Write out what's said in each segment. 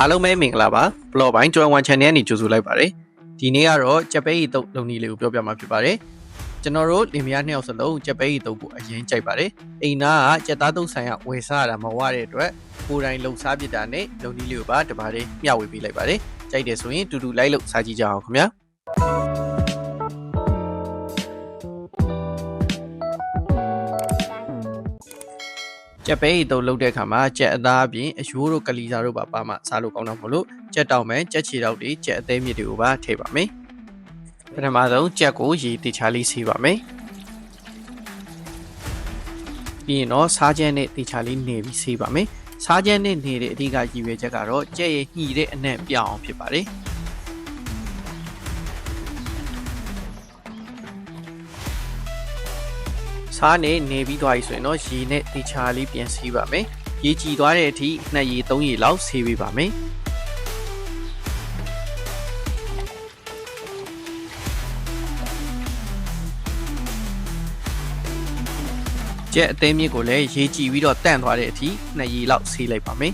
အားလုံးပဲမင်္ဂလာပါဘလော့ဘိုင်း21 channel ကနေကြိုဆိုလိုက်ပါတယ်ဒီနေ့ကတော့ကြက်ပဲရီတုပ်လုံနည်းလေးကိုပြောပြမှာဖြစ်ပါတယ်ကျွန်တော်တို့လင်မယားနှစ်ယောက်စလုံးကြက်ပဲရီတုပ်ကိုအရင်ကြိုက်ပါတယ်အိမ်သားကကြက်သားတုပ်ဆိုင်ကဝယ်စားရတာမဝတဲ့အတွက်ကိုယ်တိုင်လှုပ်ရှားပြစ်တာနဲ့လုံနည်းလေးကိုပါတပါးလေးမျှဝေပေးလိုက်ပါတယ်ကြိုက်တယ်ဆိုရင်တူတူလိုက်လို့စားကြည့်ကြအောင်ခင်ဗျာ ကြက်ပဲရီတုပ်လုပ်တဲ့အခါမှာကြက်အသားအပြင်အယိုးတို့ကလီစာတို့ပါပါမှစားလို့ကောင်းတော့မလို့ကြက်တောင်မဲကြက်ချီတောက်တွေကြက်အသေးမြစ်တွေကိုပါထည့်ပါမယ်ပထမဆုံးကြက်ကိုရေတေချာလေးဆေးပါမယ်ပြီးရင်တော့စားကျန်းနဲ့တေချာလေးနေပြီးဆေးပါမယ်စားကျန်းနဲ့နေတဲ့အဓိကရည်ရွယ်ချက်ကတော့ကြက်ရဲ့ညှိတဲ့အနံ့ပြောင်းအောင်ဖြစ်ပါတယ် စားနေနေပြီးသွားပြီဆိုရင်တော့ရေနဲ့တေချာလေးပြန်ဆေးပါမယ်ရေကြည်သွားတဲ့အထိနှစ်ရေသုံးရေလောက်ဆေးပေးပါမယ်ကြက်အသေးမြစ်ကိုလည်းရေကြည်ပြီးတော့တန့်သွားတဲ့အထိနှစ်ရေလောက်ဆေးလိုက်ပါမယ်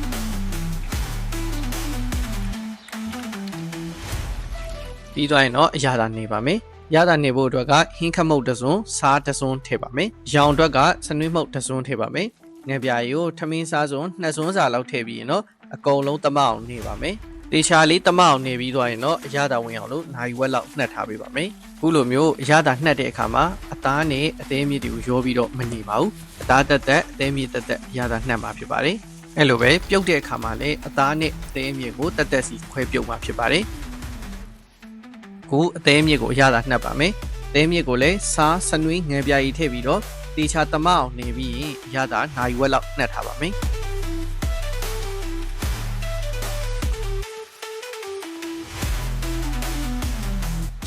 ပြီးသွားရင်တော့အရာသာနေပါမယ် ရတာနေဖို့အတွက်ကဟင်းခမုတ်တစ်စုံစားတစ်စုံထည့်ပါမယ်။ရောင်အတွက်ကစနွေးမုတ်တစ်စုံထည့်ပါမယ်။ငယ်ပြာရီကိုထမင်းစားစုံနှစ်စုံစာလောက်ထည့်ပြီးရင်တော့အကုန်လုံးတမအောင်နေပါမယ်။တေချာလေးတမအောင်နေပြီးသွားရင်တော့အရသာဝင်အောင်လို့နိုင်ဝက်လောက်နှက်ထားပေးပါမယ်။ခုလိုမျိုးအရသာနှက်တဲ့အခါမှာအသားနဲ့အသေးမြစ်တွေကိုရောပြီးတော့မနေပါဘူး။အသားတက်တက်အသေးမြစ်တက်တက်အရသာနှက်မှာဖြစ်ပါတယ်။အဲ့လိုပဲပြုတ်တဲ့အခါမှာလည်းအသားနဲ့အသေးမြစ်ကိုတက်တက်စီခွဲပြုတ်မှာဖြစ်ပါတယ်။ ကိုအသေးမြစ်ကိုအရသာနှက်ပါမယ်။အသေးမြစ်ကိုလည်းစားစနွေးငယ်ပြာရီထည့်ပြီးတော့တေချာတမအောင်နေပြီးရင်အရသာနိုင်ဝက်လောက်နှက်ထားပါမယ်။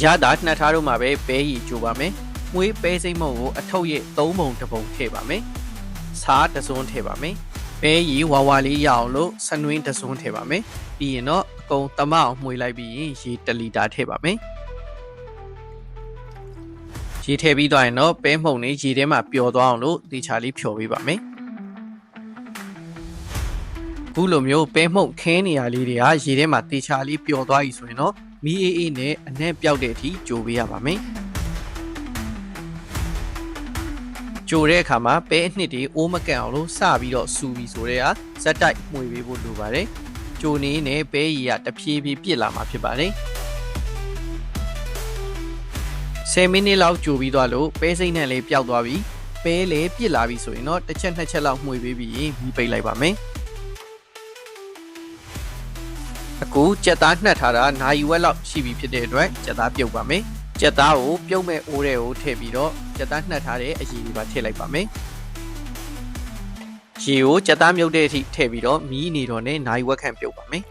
ရတာနှက်ထားတော့မှပဲပဲရီကြိုပါမယ်။မွေးပဲစိမ့်မုံကိုအထုပ်ရဲ့၃ပုံတစ်ပုံထည့်ပါမယ်။စားတစ်စုံထည့်ပါမယ်။ပဲရီဝါဝါလေးရအောင်လို့စနွင်းတစ်စုံထည့်ပါမယ်။ပြီးရင်တော့အကုန်တမအောင်မှွေလိုက်ပြီးရင်ရေ1လီတာထည့်ပါမယ်။ ရေထည့်ပြီးသွားရင်တော့ပဲမှုန်လေးရေထဲမှာပျော်သွားအောင်လို့တေချာလေးဖြော်ပေးပါမယ်။ခုလိုမျိုးပဲမှုန်ခင်းနေရလေးတွေကရေထဲမှာတေချာလေးပျော်သွားပြီဆိုရင်တော့မီးအေးအေးနဲ့အနဲ့ပြောက်တဲ့အထိကြိုပေးရပါမယ်။ကြိုတဲ့အခါမှာပဲအနှစ်တွေအိုးမကန်အောင်လို့စပြီးတော့စူပြီးဆိုတဲ့ဟာဇက်တိုက်မှွေပေးဖို့လိုပါတယ်။ကြိုနေနဲ့ပဲရီကတဖြည်းဖြည်းပြစ်လာမှာဖြစ်ပါတယ်။ 10မိနစ်လောက်ကြိုပြီးသွားလို့ပဲစိမ့်နဲ့လေးပျောက်သွားပြီပဲလေးပြစ်လာပြီဆိုရင်တော့တစ်ချက်နှစ်ချက်လောက်မှွေပေးပြီးရင်မီးပိတ်လိုက်ပါမယ်အခုကြက်သားနှက်ထားတာနိုင်ဝက်လောက်ရှိပြီဖြစ်တဲ့အတွက်ကြက်သားပြုတ်ပါမယ်ကြက်သားကိုပြုတ်မဲ့အိုးတွေကိုထည့်ပြီးတော့ကြက်သားနှက်ထားတဲ့အရည်တွေပါထည့်လိုက်ပါမယ်ရေကိုကြက်သားမြုပ်တဲ့အထိထည့်ပြီးတော့မီးနေတော့နဲ့နိုင်ဝက်ခန့်ပြုတ်ပါမယ်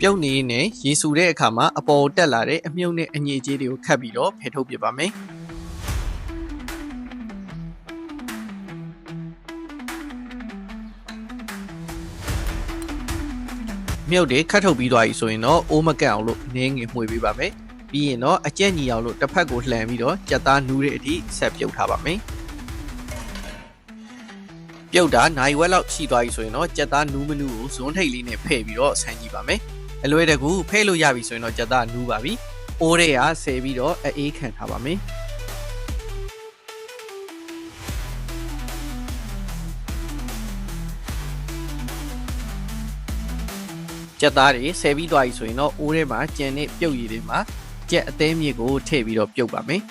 ပြုတ်နေနဲ့ရေဆူတဲ့အခါမှာအပေါ်တက်လာတဲ့အမြုပ်နဲ့အငြိကြီးတွေကိုခတ်ပြီးတော့ဖယ်ထုတ်ပြပါမယ်မြုပ်တွေခတ်ထုတ်ပြီးသွားပြီဆိုရင်တော့အိုးမကန့်အောင်လို့နင်းငယ်မှွေပေးပါမယ်ပြီးရင်တော့အကြက်ညီအောင်လို့တစ်ဖက်ကိုလှန်ပြီးတော့ကြက်သားနူးတဲ့အထိဆက်ပြုတ်ထားပါမယ်ပြုတ်တာနိုင်ဝက်လောက်ရှိသွားပြီဆိုရင်တော့ကြက်သားနူးမနူးကိုဇွန်းထိတ်လေးနဲ့ဖဲ့ပြီးတော့ဆန်းကြည့်ပါမယ် အလွယ်တကူဖဲ့လို့ရပြီဆိုရင်တော့ကြက်သားနူးပါပြီအိုးတွေကဆယ်ပြီးတော့အေးခံထားပါမယ်ကြက်သားတွေဆယ်ပြီးသွားပြီဆိုရင်တော့အိုးထဲမှာကြံတဲ့ပြုတ်ရည်တွေမှာကြက်အသေးမြစ်ကိုထည့်ပြီးတော့ပြုတ်ပါမယ်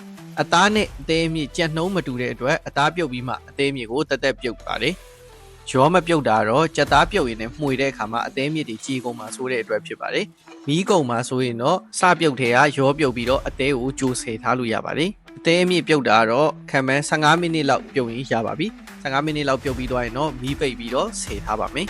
အသားနဲ့အသေးမြစ်ကြက်နှုံးမတူတဲ့အတွက်အသားပြုတ်ပြီးမှအသေးမြစ်ကိုတက်တက်ပြုတ်ပါတယ် ရောမပြုတ်တာတော့ကြက်သားပြုတ်ရင်လည်းမှွေတဲ့အခါမှာအသေးမြစ်တွေကြီးကုန်မှာဆိုတဲ့အတွက်ဖြစ်ပါတယ်မီးကုန်မှာဆိုရင်တော့စပြုတ်ထဲကရောပြုတ်ပြီးတော့အသေးကိုကြိုဆယ်ထားလို့ရပါတယ်အသေးအမြင့်ပြုတ်တာတော့ခံမှန်း15မိနစ်လောက်ပြုတ်ရင်ရပါပြီ15မိနစ်လောက်ပြုတ်ပြီးသွားရင်တော့မီးပိတ်ပြီးတော့ဆယ်ထားပါမယ်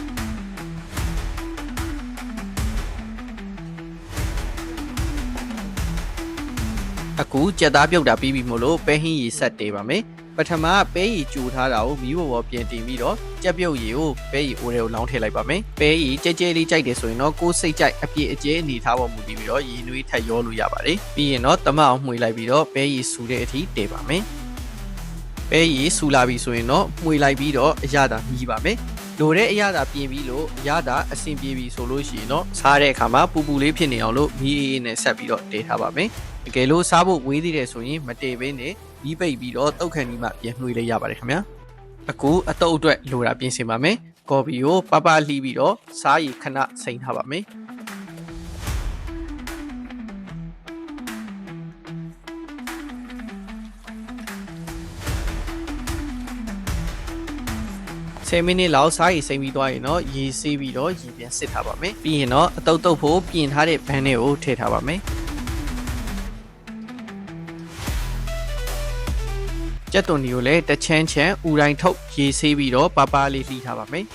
အခုကြက်သားပြုတ်တာပြီးပြီမို့လို့ပဲဟင်းရီဆက်တေးပါမယ် ပထမပဲရီကြိုထားတာကိုမီးပေါ်ပေါ်ပြင်တင်ပြီးတော့ကြက်ပြုတ်ရီကိုပဲရီအိုးထဲကိုလောင်းထည့်လိုက်ပါမယ်ပဲရီကြဲကြဲလေးကြိုက်တယ်ဆိုရင်တော့ကိုယ်စိတ်ကြိုက်အပြည့်အကျဲအနေထားပေါ်မူတည်ပြီးတော့ရီနွေးထက်ရောလို့ရပါတယ်ပြီးရင်တော့တမအောင်မှွေလိုက်ပြီးတော့ပဲရီဆူတဲ့အထိတည်ပါမယ်ပဲရီဆူလာပြီဆိုရင်တော့မှွေလိုက်ပြီးတော့အရသာမြည်ပါမယ်လိုတဲ့အရသာပြင်ပြီးလို့အရသာအဆင်ပြေပြီဆိုလို့ရှိရင်တော့စားတဲ့အခါမှာပူပူလေးဖြစ်နေအောင်လို့မီးအေးအေးနဲ့ဆက်ပြီးတော့တည်ထားပါမယ်တကယ်လို့စားဖို့ဝေးသေးတယ်ဆိုရင်မတည်ဘဲနဲ့ မီးပိတ်ပြီးတော့တောက်ခံဒီမှပြန်နှွေးလေးရပါတယ်ခင်ဗျာအခုအတုပ်အတွက်လိုတာပြင်ဆင်ပါမယ်ကော်ပီကိုပပလှီးပြီးတော့စားရည်ခဏစိမ်ထားပါမယ်10မိနစ်လောက်စားရည်စိမ့်ပြီးသွားရင်တော့ရေဆေးပြီးတော့ရေပြန်စစ်ထားပါမယ်ပြီးရင်တော့အတုပ်တုပ်ဖို့ပြင်ထားတဲ့ဘန်းတွေကိုထည့်ထားပါမယ် ကြက်သွန်ဒီကိုလည်းတစ်ချမ်းချမ်းဥတိုင်းထုတ်ရေဆေးပြီးတော့ပပလေးလှီးထားပါမယ်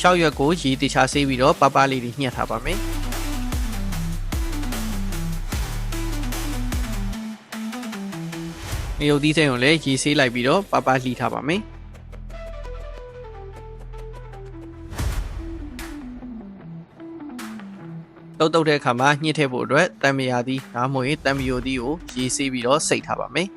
ရှောက်ရွက်ကိုရေတခြားဆေးပြီးတော့ပပလေးတွေညှက်ထားပါမယ်ငရုတ်သီးစိမ်းကိုလည်းရေဆေးလိုက်ပြီးတော့ပပလှီးထားပါမယ် တုတ်တုတ်တဲ့အခါမှာညှစ်ထည့်ဖို့အတွက်တံမယာသီးဒါမှမဟုတ်တံမယိုသီးကိုရေဆေးပြီးတော့စိတ်ထားပါမယ်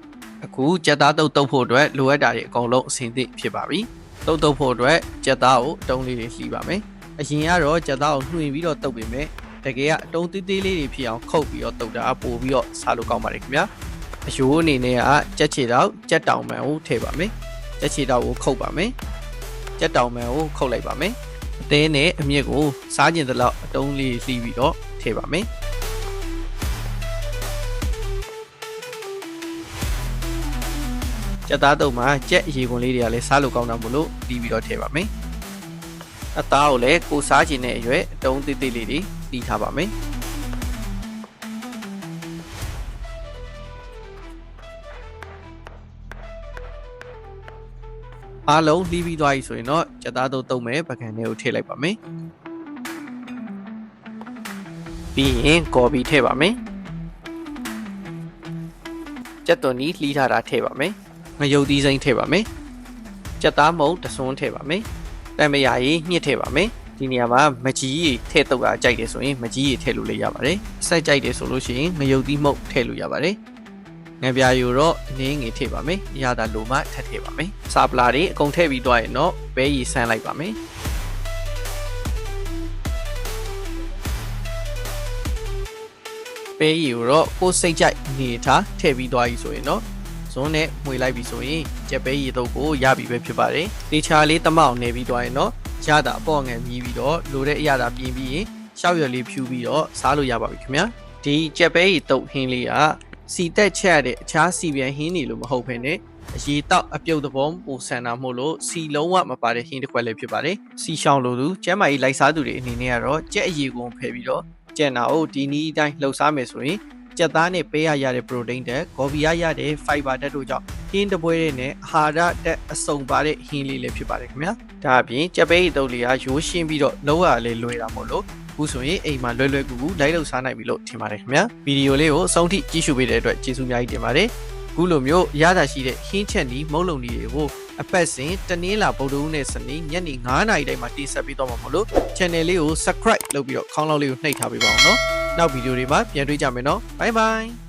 အခုကြက်သားတုတ်တုတ်ဖို့အတွက်လိုအပ်တာတွေအကုန်လုံးအဆင်သင့်ဖြစ်ပါပြီတုတ်တုတ်ဖို့အတွက်ကြက်သားကိုအတုံးလေးတွေလှီးပါမယ်အရင်ကတော့ကြက်သားကိုနှွှင်ပြီးတော့တုတ်ပေးမယ်တကယ်ကအတုံးသေးသေးလေးတွေဖြစ်အောင်ခုတ်ပြီးတော့တုတ်တာပို့ပြီးတော့စားလို့ကောင်းပါတယ်ခင်ဗျာအယိုးအနေနဲ့ကကြက်ချီတော့ကြက်တောင်မှန်ကိုထည့်ပါမယ်ကြက်ချီတော့ကိုခုတ်ပါမယ်ကြက်တောင်မှန်ကိုခုတ်လိုက်ပါမယ် အသေးနဲ့အမြင့်ကိုစားကျင်သလောက်အတုံးလေးလှီးပြီးတော့ထည့်ပါမယ်ကြက်သားတုံးမှာကြက်အရေခွန်လေးတွေကလည်းစားလို့ကောင်းတာမို့လို့လှီးပြီးတော့ထည့်ပါမယ်အသားကိုလည်းကိုစားကျင်တဲ့အရွယ်အတုံးသေးသေးလေးတွေလှီးထားပါမယ် အားလုံးလှီးပြီးသွားပြီဆိုရင်တော့ကြက်သားတို့တုံးမဲ့ပကံလေးကိုထည့်လိုက်ပါမယ်ပြီးရင်ကော်ပီထည့်ပါမယ်ကြက်သွန်နီလှီးထားတာထည့်ပါမယ်ငရုတ်သီးစိမ်းထည့်ပါမယ်ကြက်သားမုံတစွန်းထည့်ပါမယ်တံမယာရီညှစ်ထည့်ပါမယ်ဒီနေရာမှာမကြီးရီထည့်တော့တာကြိုက်တယ်ဆိုရင်မကြီးရီထည့်လို့လည်းရပါတယ်ဆက်ကြိုက်တယ်ဆိုလို့ရှိရင်ငရုတ်သီးမုံထည့်လို့ရပါတယ် ငံပြာယူတော့အနည်းငယ်ထည့်ပါမယ်အရသာလိုမှထပ်ထည့်ပါမယ်စာပလာတွေအကုန်ထည့်ပြီးသွားရင်တော့ဘဲရီဆန်းလိုက်ပါမယ်ပဲရီကိုတော့ကိုယ်စိတ်ကြိုက်အနေထားထည့်ပြီးသွားပြီဆိုရင်တော့ဇွန်းနဲ့မှွေလိုက်ပြီဆိုရင်ကြက်ပဲရီတော့ကိုရပြီပဲဖြစ်ပါတယ်တေချာလေးတမောက်နေပြီးသွားရင်တော့ရတာအပေါ်ငယ်မြည်ပြီးတော့လိုတဲ့အရသာပြင်ပြီးရင်ရှောက်ရွက်လေးဖြူပြီးတော့စားလို့ရပါပြီခင်ဗျာဒီကြက်ပဲရီတုတ်ဟင်းလေးက စီတက်ချက်ရတဲ့အခြားစီပြန်ဟင်းနေလို့မဟုတ်ဘဲနဲ့အရေးတောက်အပြုတ်သဘောပိုဆန်တာမို့လို့စီလုံးဝမပါတဲ့ဟင်းတစ်ခွက်လည်းဖြစ်ပါတယ်စီရှောင်းလို့သူကျမ်းမာရေးလိုက်စားသူတွေအနေနဲ့ကတော့ကြက်အရေးကိုဖယ်ပြီးတော့ကြက်နာကိုဒီနည်းအတိုင်းလှုပ်ရှားမယ်ဆိုရင်ကြက်သားနဲ့ပေးရရတဲ့ protein တက်ဂေါ်ဘီယာရတဲ့ fiber တက်တို့ကြောင့်ဟင်းတပွဲတွေနဲ့အာဟာရတက်အစုံပါတဲ့ဟင်းလေးလည်းဖြစ်ပါတယ်ခင်ဗျာဒါအပြင်ကြက်ပဲရီတုပ်လေးကရိုးရှင်းပြီးတော့လုံးဝလေးလွယ်တာမို့လို့ အခုဆိုရင်အိမ်မှာလွယ်လွယ်ကူကူလိုက်လို့စားနိုင်ပြီလို့ထင်ပါတယ်ခင်ဗျာဗီဒီယိုလေးကိုအဆုံးထိကြည့်ရှုပေးတဲ့အတွက်ကျေးဇူးအများကြီးတင်ပါတယ်အခုလိုမျိုးရတာရှိတဲ့ဟင်းချက်နီးမုံလုံနီတွေကိုအပတ်စဉ်တနင်္လာဗုဒ္ဓဟူးနဲ့စနေညနေ9:00နာရီတိုင်းမှာတင်ဆက်ပေးတော့မှာမို့လို့ channel လေးကို subscribe လုပ်ပြီးတော့ခေါင်းလောက်လေးကိုနှိပ်ထားပေးပါအောင်နော်နောက်ဗီဒီယိုတွေမှာပြန်တွေ့ကြမယ်နော် bye bye